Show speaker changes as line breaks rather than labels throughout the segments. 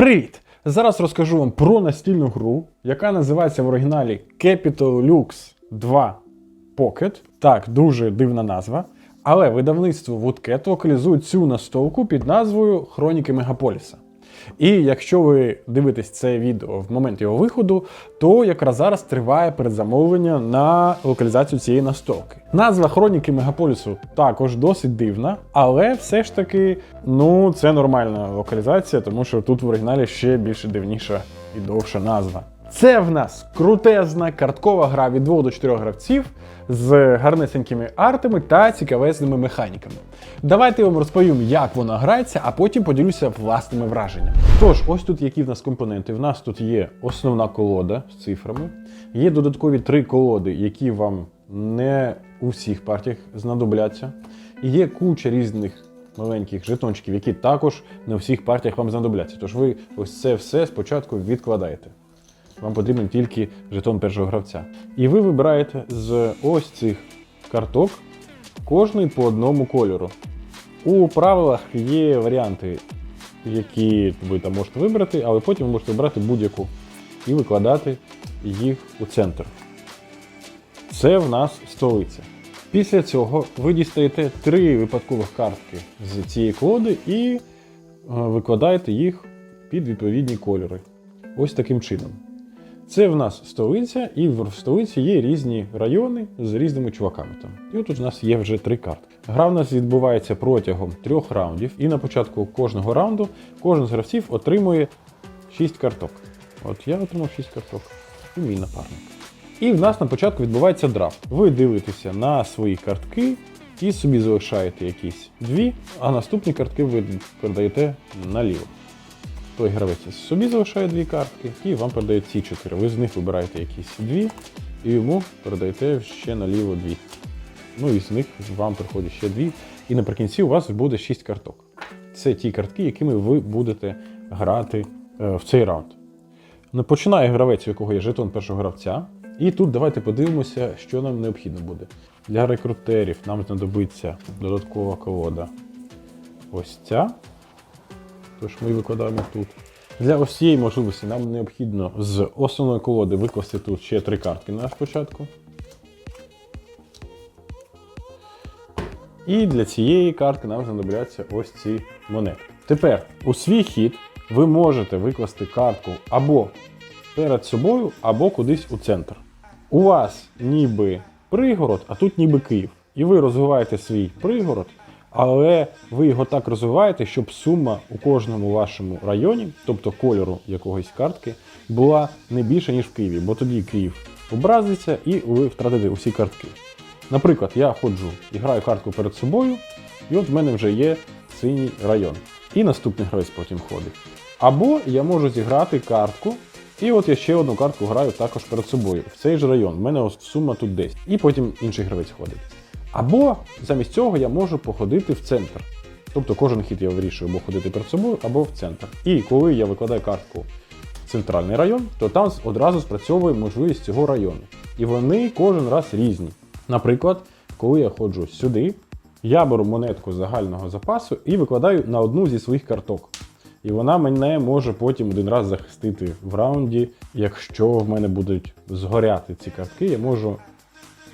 Привіт! Зараз розкажу вам про настільну гру, яка називається в оригіналі Capital Lux 2 Pocket. Так, дуже дивна назва. Але видавництво Woodcat локалізує цю настолку під назвою Хроніки Мегаполіса. І якщо ви дивитесь це відео в момент його виходу, то якраз зараз триває передзамовлення на локалізацію цієї настолки. Назва Хроніки Мегаполісу також досить дивна, але все ж таки, ну, це нормальна локалізація, тому що тут в оригіналі ще більше дивніша і довша назва. Це в нас крутезна карткова гра від 2 до 4 гравців з гарнесенькими артами та цікавезними механіками. Давайте я вам розповім, як вона грається, а потім поділюся власними враженнями. Тож, ось тут які в нас компоненти. В нас тут є основна колода з цифрами, є додаткові три колоди, які вам не у всіх партіях знадобляться. І є куча різних маленьких жетончиків, які також у всіх партіях вам знадобляться. Тож ви ось це все спочатку відкладаєте. Вам потрібен тільки жетон першого гравця. І ви вибираєте з ось цих карток кожний по одному кольору. У правилах є варіанти, які ви там можете вибрати, але потім ви можете вибрати будь-яку і викладати їх у центр. Це в нас столиця. Після цього ви дістаєте три випадкових картки з цієї колоди і е, викладаєте їх під відповідні кольори. Ось таким чином. Це в нас столиця, і в столиці є різні райони з різними чуваками там. І от у нас є вже три картки. Гра в нас відбувається протягом трьох раундів, і на початку кожного раунду кожен з гравців отримує 6 карток. От я отримав 6 карток, і мій напарник. І в нас на початку відбувається драфт. Ви дивитеся на свої картки і собі залишаєте якісь дві, а наступні картки ви передаєте наліво. Той гравець собі залишає дві картки, і вам передають ці чотири. Ви з них вибираєте якісь дві, і йому передаєте ще наліво дві. Ну і з них вам приходять ще дві. І наприкінці у вас буде шість карток. Це ті картки, якими ви будете грати е, в цей раунд. Ну, Починає гравець, у якого є жетон першого гравця. І тут давайте подивимося, що нам необхідно буде. Для рекрутерів нам знадобиться додаткова колода. Ось ця. Тож ми викладаємо тут. Для ось цієї можливості нам необхідно з основної колоди викласти тут ще три картки на спочатку. І для цієї картки нам знадобляться ось ці монетки. Тепер у свій хід ви можете викласти картку або перед собою, або кудись у центр. У вас ніби пригород, а тут ніби Київ. І ви розвиваєте свій пригород, але ви його так розвиваєте, щоб сума у кожному вашому районі, тобто кольору якогось картки, була не більше, ніж в Києві, бо тоді Київ образиться і ви втратите усі картки. Наприклад, я ходжу і граю картку перед собою, і от в мене вже є синій район. І наступний гравець потім ходить. Або я можу зіграти картку, і от я ще одну картку граю також перед собою. В цей же район. У мене ось сума тут 10. І потім інший гравець ходить. Або замість цього я можу походити в центр. Тобто кожен хід я вирішую або ходити перед собою, або в центр. І коли я викладаю картку в центральний район, то там одразу спрацьовує можливість цього району. І вони кожен раз різні. Наприклад, коли я ходжу сюди, я беру монетку загального запасу і викладаю на одну зі своїх карток. І вона мене може потім один раз захистити в раунді. Якщо в мене будуть згоряти ці картки, я можу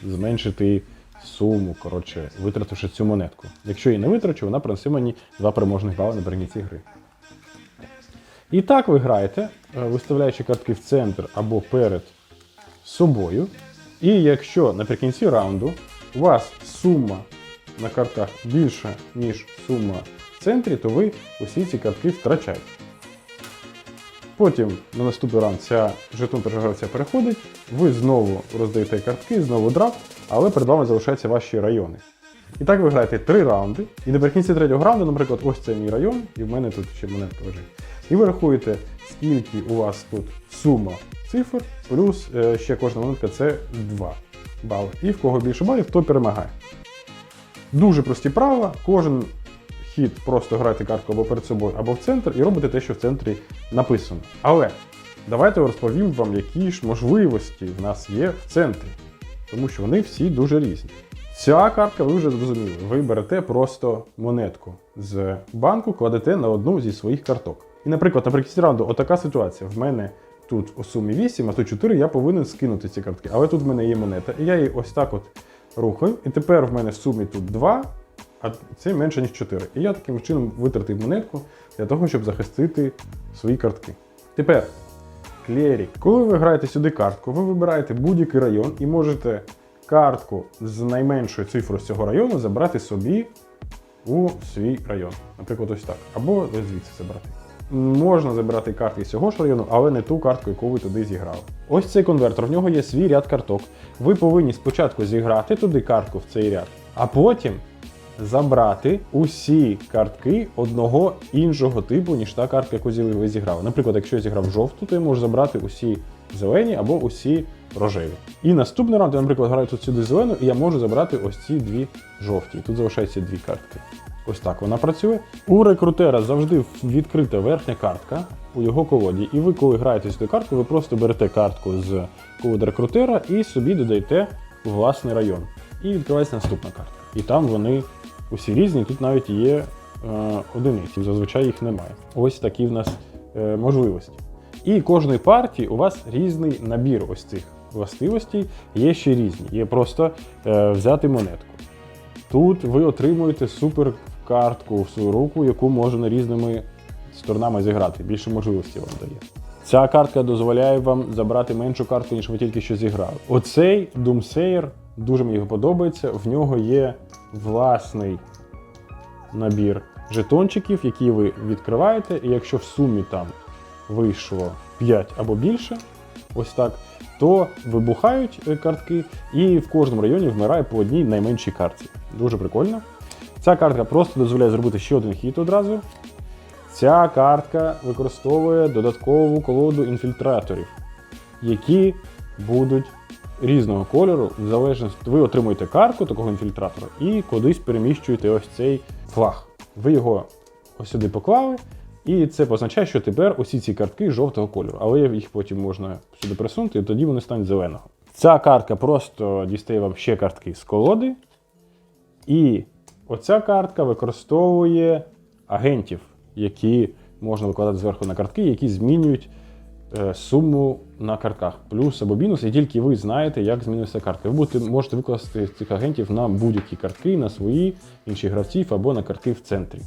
зменшити суму, коротше, витративши цю монетку. Якщо її не витрачу, вона принесе мені два переможних бали наприкінці гри. І так ви граєте, е, виставляючи картки в центр або перед собою. І якщо наприкінці раунду у вас сума на картках більша, ніж сума в центрі, то ви усі ці картки втрачаєте. Потім на наступний раунд ця жетон першого переходить, ви знову роздаєте картки, знову драфт, але перед вами залишаються ваші райони. І так ви граєте три раунди, і наприкінці третього раунду, наприклад, ось це мій район, і в мене тут ще монетка лежить. І ви рахуєте, скільки у вас тут сума цифр, плюс е, ще кожна монетка це 2 бали. І в кого більше балів, той перемагає. Дуже прості правила, кожен хід просто грайте картку або перед собою, або в центр, і робите те, що в центрі написано. Але давайте розповім вам, які ж можливості в нас є в центрі, тому що вони всі дуже різні. Ця картка, ви вже зрозуміли, ви берете просто монетку з банку, кладете на одну зі своїх карток. І, наприклад, наприкінці раунду, отака ситуація. В мене тут у сумі 8, а тут 4, я повинен скинути ці картки. Але тут в мене є монета, і я її ось так от рухаю. І тепер в мене в сумі тут 2, а це менше, ніж 4. І я таким чином витратив монетку для того, щоб захистити свої картки. Тепер клерік. Коли ви граєте сюди картку, ви вибираєте будь-який район і можете картку з найменшою цифрою з цього району забрати собі у свій район. Наприклад, ось так. Або звідси забрати. Можна забирати картки з цього ж району, але не ту картку, яку ви туди зіграли. Ось цей конвертер, в нього є свій ряд карток. Ви повинні спочатку зіграти туди картку в цей ряд, а потім забрати усі картки одного іншого типу, ніж та картка, яку ви зіграли. Наприклад, якщо я зіграв жовту, то я можу забрати усі зелені або усі рожеві. І наступний раунд, я, наприклад, граю тут сюди зелену, і я можу забрати ось ці дві жовті. Тут залишається дві картки. Ось так вона працює. У рекрутера завжди відкрита верхня картка у його колоді. І ви, коли граєте сюди картку, ви просто берете картку з колоди рекрутера і собі додаєте власний район. І відкривається наступна картка. І там вони усі різні, тут навіть є е, одиниці, зазвичай їх немає. Ось такі в нас е, можливості. І кожної партії у вас різний набір ось цих властивостей, є ще різні. Є просто е, взяти монетку. Тут ви отримуєте супер картку в свою руку, яку можна різними сторонами зіграти. Більше можливостей вам дає. Ця картка дозволяє вам забрати меншу картку, ніж ви тільки що зіграли. Оцей Doomsayer дуже мені подобається. В нього є власний набір жетончиків, які ви відкриваєте, і якщо в сумі там вийшло 5 або більше, ось так, то вибухають е, картки, і в кожному районі вмирає по одній найменшій картці. Дуже прикольно. Ця картка просто дозволяє зробити ще один хід одразу. Ця картка використовує додаткову колоду інфільтраторів, які будуть різного кольору. В залежності ви отримуєте картку такого інфільтратора і кудись переміщуєте ось цей флаг. Ви його ось сюди поклали, і це позначає, що тепер усі ці картки жовтого кольору, але їх потім можна сюди присунути, і тоді вони стануть зеленого. Ця картка просто дістає вам ще картки з колоди. І оця картка використовує агентів, які можна викладати зверху на картки, які змінюють суму на картках. Плюс або мінус, і тільки ви знаєте, як змінюється картка. Ви будете, можете викласти цих агентів на будь-які картки, на свої, інших гравців або на картки в центрі.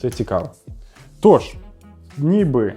Це цікаво. Тож, ніби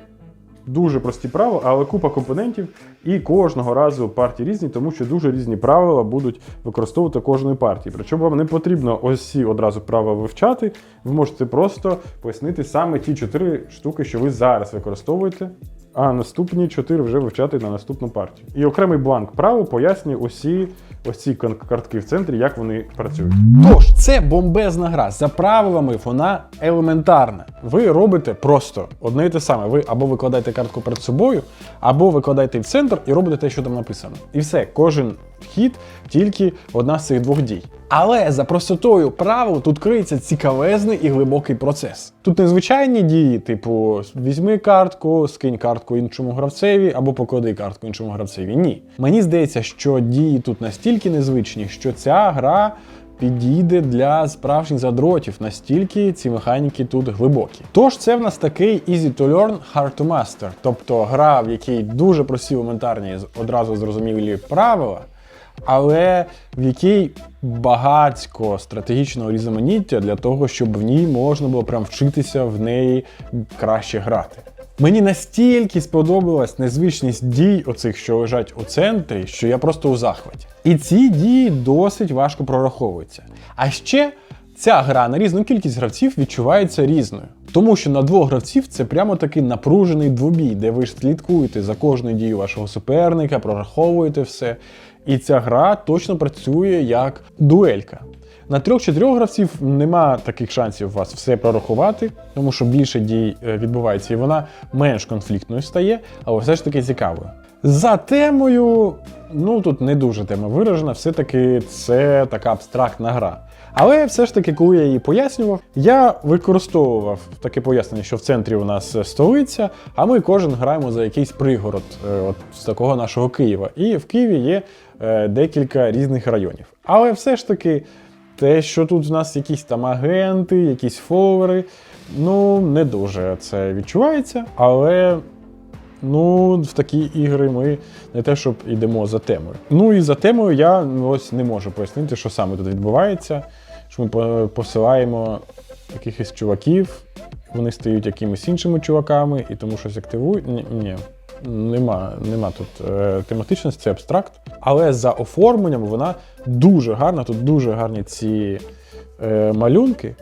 дуже прості правила, але купа компонентів, і кожного разу партії різні, тому що дуже різні правила будуть використовувати кожної партії. Причому вам не потрібно ось ці одразу правила вивчати. Ви можете просто пояснити саме ті чотири штуки, що ви зараз використовуєте. А наступні чотири вже вивчати на наступну партію. І окремий бланк правил пояснює усі ось ці картки в центрі, як вони працюють.
Тож, це бомбезна гра. За правилами вона елементарна.
Ви робите просто одне і те саме. Ви або викладаєте картку перед собою, або викладаєте в центр і робите те, що там написано. І все, кожен хід тільки одна з цих двох дій.
Але за простотою правил тут криється цікавезний і глибокий процес.
Тут незвичайні дії, типу візьми картку, скинь картку іншому гравцеві, або поклади картку іншому гравцеві. Ні.
Мені здається, що дії тут настільки незвичні, що ця гра підійде для справжніх задротів, настільки ці механіки тут глибокі.
Тож це в нас такий easy to learn, hard to master. Тобто гра, в якій дуже прості елементарні одразу зрозумілі правила, але в якій багатько стратегічного різноманіття для того, щоб в ній можна було прям вчитися в неї краще грати. Мені настільки сподобалась незвичність дій, оцих, що лежать у центрі, що я просто у захваті. І ці дії досить важко прораховуються. А ще ця гра на різну кількість гравців відчувається різною. Тому що на двох гравців це прямо такий напружений двобій, де ви ж слідкуєте за кожною дією вашого суперника, прораховуєте все. І ця гра точно працює як дуелька. На трьох-чотирьох гравців нема таких шансів вас все прорахувати, тому що більше дій е, відбувається, і вона менш конфліктною стає, але все ж таки цікавою. За темою, ну тут не дуже тема виражена, все-таки це така абстрактна гра. Але все ж таки, коли я її пояснював, я використовував таке пояснення, що в центрі у нас е, столиця, а ми кожен граємо за якийсь пригород е, от з такого нашого Києва. І в Києві є декілька різних районів. Але все ж таки, те, що тут в нас якісь там агенти, якісь фоловери, ну не дуже це відчувається, але ну, в такі ігри ми не те, щоб йдемо за темою. Ну і за темою я ну, ось не можу пояснити, що саме тут відбувається. Що ми посилаємо якихось чуваків, вони стають якимись іншими чуваками, і тому щось активують. Ні, ні. Нема, нема тут е, тематичності, це абстракт. Але за оформленням вона дуже гарна. Тут дуже гарні ці е, малюнки.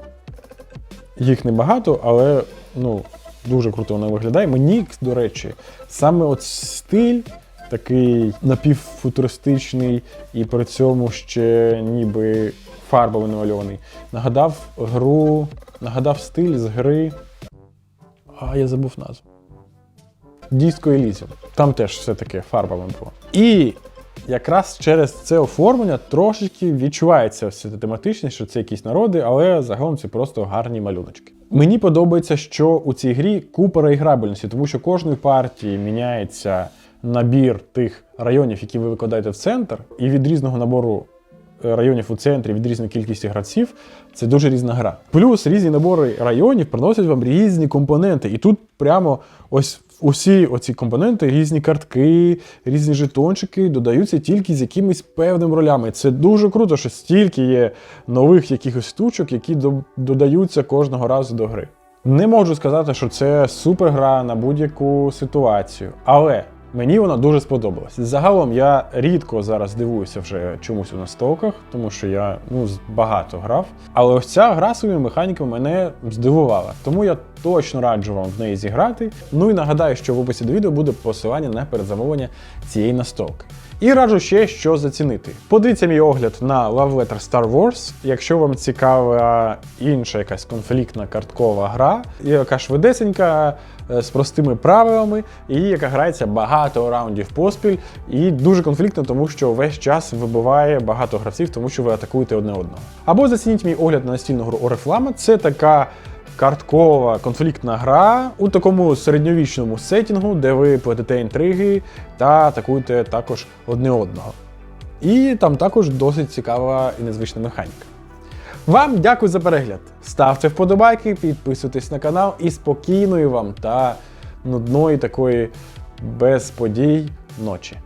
Їх небагато, але ну, дуже круто вона виглядає. Мені, до речі, саме от стиль такий напівфутуристичний і при цьому ще ніби фарбами намальований. Нагадав гру, нагадав стиль з гри. А, я забув назву. Disco Elysium. Там теж все таке фарбами було. І якраз через це оформлення трошечки відчувається ось ця тематичність, що це якісь народи, але загалом це просто гарні малюночки. Мені подобається, що у цій грі купа реіграбельності, тому що кожної партії міняється набір тих районів, які ви викладаєте в центр, і від різного набору е, районів у центрі від різної кількості гравців, це дуже різна гра. Плюс різні набори районів приносять вам різні компоненти. І тут прямо ось усі оці компоненти, різні картки, різні жетончики додаються тільки з якимись певними ролями. Це дуже круто, що стільки є нових якихось штучок, які додаються кожного разу до гри. Не можу сказати, що це супергра на будь-яку ситуацію, але мені вона дуже сподобалась. Загалом я рідко зараз дивуюся вже чомусь у настолках, тому що я ну багато грав. Але ось ця гра своїми механіками мене здивувала. Тому я точно раджу вам в неї зіграти. Ну і нагадаю, що в описі до відео буде посилання на передзамовлення цієї настолки. І раджу ще що зацінити. Подивіться мій огляд на Love Letter Star Wars. Якщо вам цікава інша якась конфліктна карткова гра, яка швидесенька, е, з простими правилами, і яка грається багато раундів поспіль, і дуже конфліктна, тому що весь час вибиває багато гравців, тому що ви атакуєте одне одного. Або зацініть мій огляд на настільну гру Oriflame. Це така карткова конфліктна гра у такому середньовічному сетінгу, де ви плетете інтриги та атакуєте також одне одного. І там також досить цікава і незвична механіка. Вам дякую за перегляд. Ставте вподобайки, підписуйтесь на канал і спокійної вам та нудної такої без подій ночі.